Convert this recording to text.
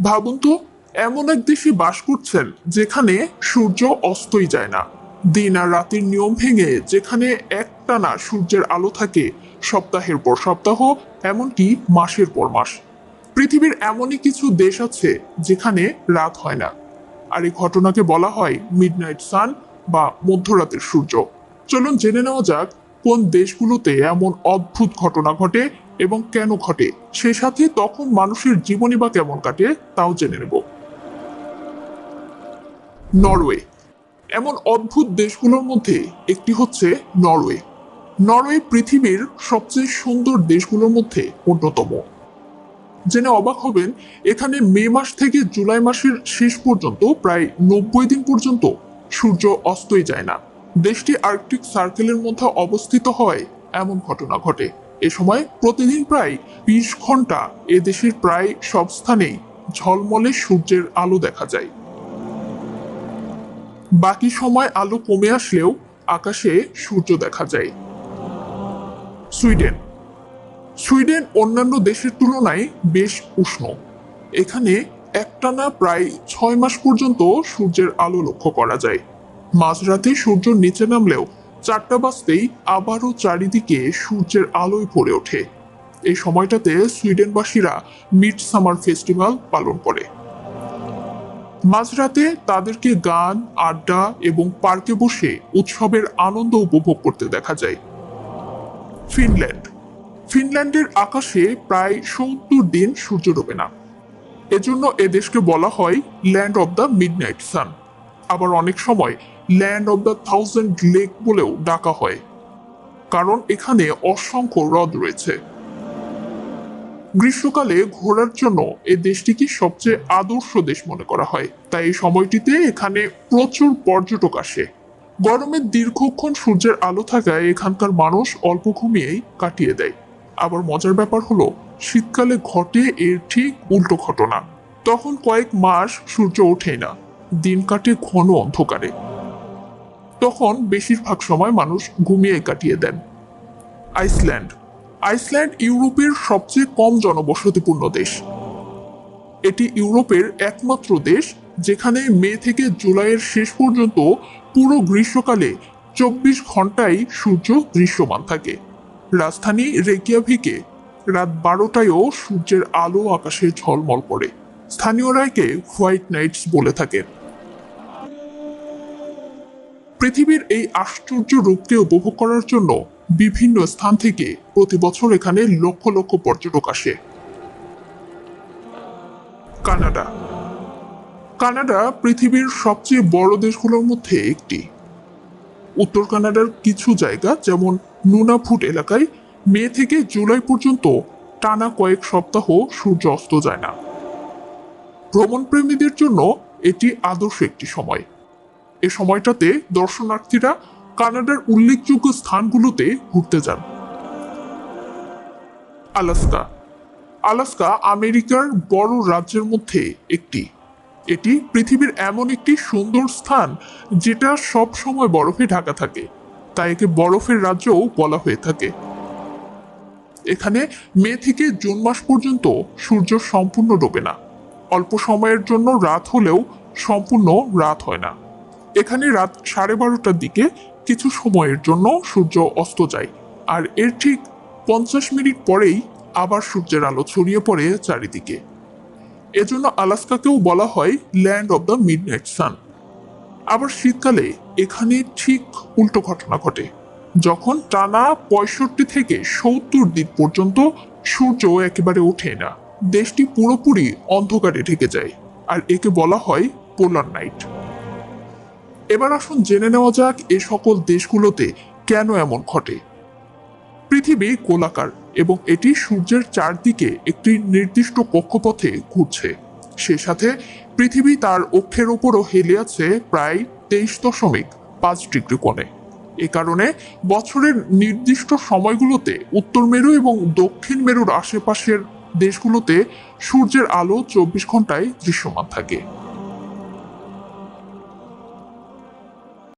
ভাবুন তো, এমন এক দেশে বাস করছেন যেখানে সূর্য অস্তই যায় না। দিন আর রাতের নিয়ম ভেঙে যেখানে একটানা সূর্যের আলো থাকে সপ্তাহের পর সপ্তাহ, এমনকি মাসের পর মাস। পৃথিবীর এমনই কিছু দেশ আছে যেখানে রাত হয় না। আর এই ঘটনাকে বলা হয় মিডনাইট সান বা মধ্যরাতের সূর্য। চলুন জেনে নেওয়া যাক কোন দেশগুলোতে এমন অদ্ভুত ঘটনা ঘটে এবং কেন ঘটে? সে সাথে তখন মানুষের জীবনী বা কেমন কাটে, তাও জেনে নেব। নরওয়ে। এমন অদ্ভুত দেশগুলোর মধ্যে একটি হচ্ছে নরওয়ে। নরওয়ে পৃথিবীর সবচেয়ে সুন্দর দেশগুলোর মধ্যে অন্যতম। জেনে অবাক হবেন, এখানে মে মাস থেকে জুলাই মাসের শেষ পর্যন্ত, প্রায় নব্বই দিন পর্যন্ত সূর্য অস্তই যায় না। দেশটি আর্কটিক সার্কেলের মধ্যে অবস্থিত হয়, এমন ঘটনা ঘটে। এ সময় প্রতিদিন প্রায় বিশ ঘণ্টা এ দেশের প্রায় সব স্থানেই ঝলমলে সূর্যের আলো দেখা যায়। বাকি সময় আলো কমে আসলেও আকাশে সূর্য দেখা যায়। সুইডেন। সুইডেন অন্যান্য দেশের তুলনায় বেশ উষ্ণ। এখানে একটানা প্রায় ছয় মাস পর্যন্ত সূর্যের আলো লক্ষ্য করা যায়। মাঝরাতে সূর্য নিচে নামলেও চারটা বাজতেই আবারও চারিদিকে সূর্যের আলোয় ভরে ওঠে। এই সময়টাতে সুইডেনবাসীরা মিড সামার ফেস্টিভ্যাল পালন করে। মাঝরাতে তাদেরকে গান, আড্ডা এবং পার্কে বসে উৎসবের আনন্দ উপভোগ করতে দেখা যায়। ফিনল্যান্ড। ফিনল্যান্ডের আকাশে প্রায় সত্তর দিন সূর্য ডোবে না। এজন্য এদেশকে বলা হয় land of the midnight sun আবার অনেক সময় land of the thousand lake বলেও ডাকা হয়। কারণ এখানে অসংখ্য হ্রদ রয়েছে। গ্রীষ্মকালে ঘোরার জন্য এই দেশটিকে সবচেয়ে আদর্শ দেশ মনে করা হয়। তাই এই সময়টিতে এখানে প্রচুর পর্যটক আসে। গরমে দীর্ঘক্ষণ সূর্যের আলো থাকায় এখানকার মানুষ অল্প ঘুমিয়েই কাটিয়ে দেয়। আবার মজার ব্যাপার হলো, শীতকালে ঘটে এর ঠিক উল্টো ঘটনা। তখন কয়েক মাস সূর্য ওঠে না। দিন কাটে ঘন অন্ধকারে। তখন বেশিরভাগ সময় মানুষ ঘুমিয়ে কাটিয়ে দেন। আইসল্যান্ড। আইসল্যান্ড ইউরোপের সবচেয়ে কম জনবসতিপূর্ণ দেশ। এটি ইউরোপের একমাত্র দেশ যেখানে মে থেকে জুলাইয়ের শেষ পর্যন্ত পুরো গ্রীষ্মকালে চব্বিশ ঘন্টায় সূর্য দৃশ্যমান থাকে। রাজধানী রেকিয়াভিকে রাত বারোটায়ও সূর্যের আলো আকাশে ঝলমল করে। স্থানীয়রা একে হোয়াইট নাইটস বলে থাকেন। পৃথিবীর এই আশ্চর্য রূপকে উপভোগ করার জন্য বিভিন্ন স্থান থেকে প্রতি বছর এখানে লক্ষ লক্ষ পর্যটক আসে। কানাডা। কানাডা পৃথিবীর সবচেয়ে বড় দেশগুলোর মধ্যে একটি। উত্তর কানাডার কিছু জায়গা যেমন নুনাফুট এলাকায় মে থেকে জুলাই পর্যন্ত টানা কয়েক সপ্তাহ সূর্য অস্ত যায় না। ভ্রমণপ্রেমীদের জন্য এটি আদর্শ একটি সময়। এ সময়টাতে দর্শনার্থীরা কানাডার উল্লেখযোগ্য স্থানগুলোতে ঘুরতে যান। আলাস্কা। আলাস্কা আমেরিকার বড় রাজ্যের মধ্যে একটি। এটি পৃথিবীর এমন একটি সুন্দর স্থান যেটা সব সময় বরফে ঢাকা থাকে। তাই একে বরফের রাজ্যও বলা হয়ে থাকে। এখানে মে থেকে জুন মাস পর্যন্ত সূর্য সম্পূর্ণ ডোবে না। অল্প সময়ের জন্য রাত হলেও সম্পূর্ণ রাত হয় না। এখানে রাত সাড়ে বারোটার দিকে কিছু সময়ের জন্য সূর্য অস্ত যায়। আর এর ঠিক পঞ্চাশ মিনিট পরেই আবার সূর্যের আলো ছড়িয়ে পড়ে চারিদিকে। এজন্য আলাস্কাকেও বলা হয় land of the midnight sun. আবার শীতকালে এখানে ঠিক উল্টো ঘটনা ঘটে, যখন টানা পঁয়ষট্টি থেকে সত্তর দিন পর্যন্ত সূর্য একেবারে ওঠে না। দেশটি পুরোপুরি অন্ধকারে ঢেকে যায়, আর একে বলা হয় পোলার নাইট। এবার আসুন জেনে নেওয়া যাক এ সকল দেশগুলোতে কেন এমন ঘটে। পৃথিবী গোলাকার এবং এটি সূর্যের চারদিকে একটি নির্দিষ্ট কক্ষপথে ঘুরছে। সে সাথে পৃথিবী তার অক্ষের উপরও হেলে আছে প্রায় তেইশ দশমিক পাঁচ ডিগ্রি কোণে। এ কারণে বছরের নির্দিষ্ট সময়গুলোতে উত্তর মেরু এবং দক্ষিণ মেরুর আশেপাশের দেশগুলোতে সূর্যের আলো চব্বিশ ঘন্টায় দৃশ্যমান থাকে।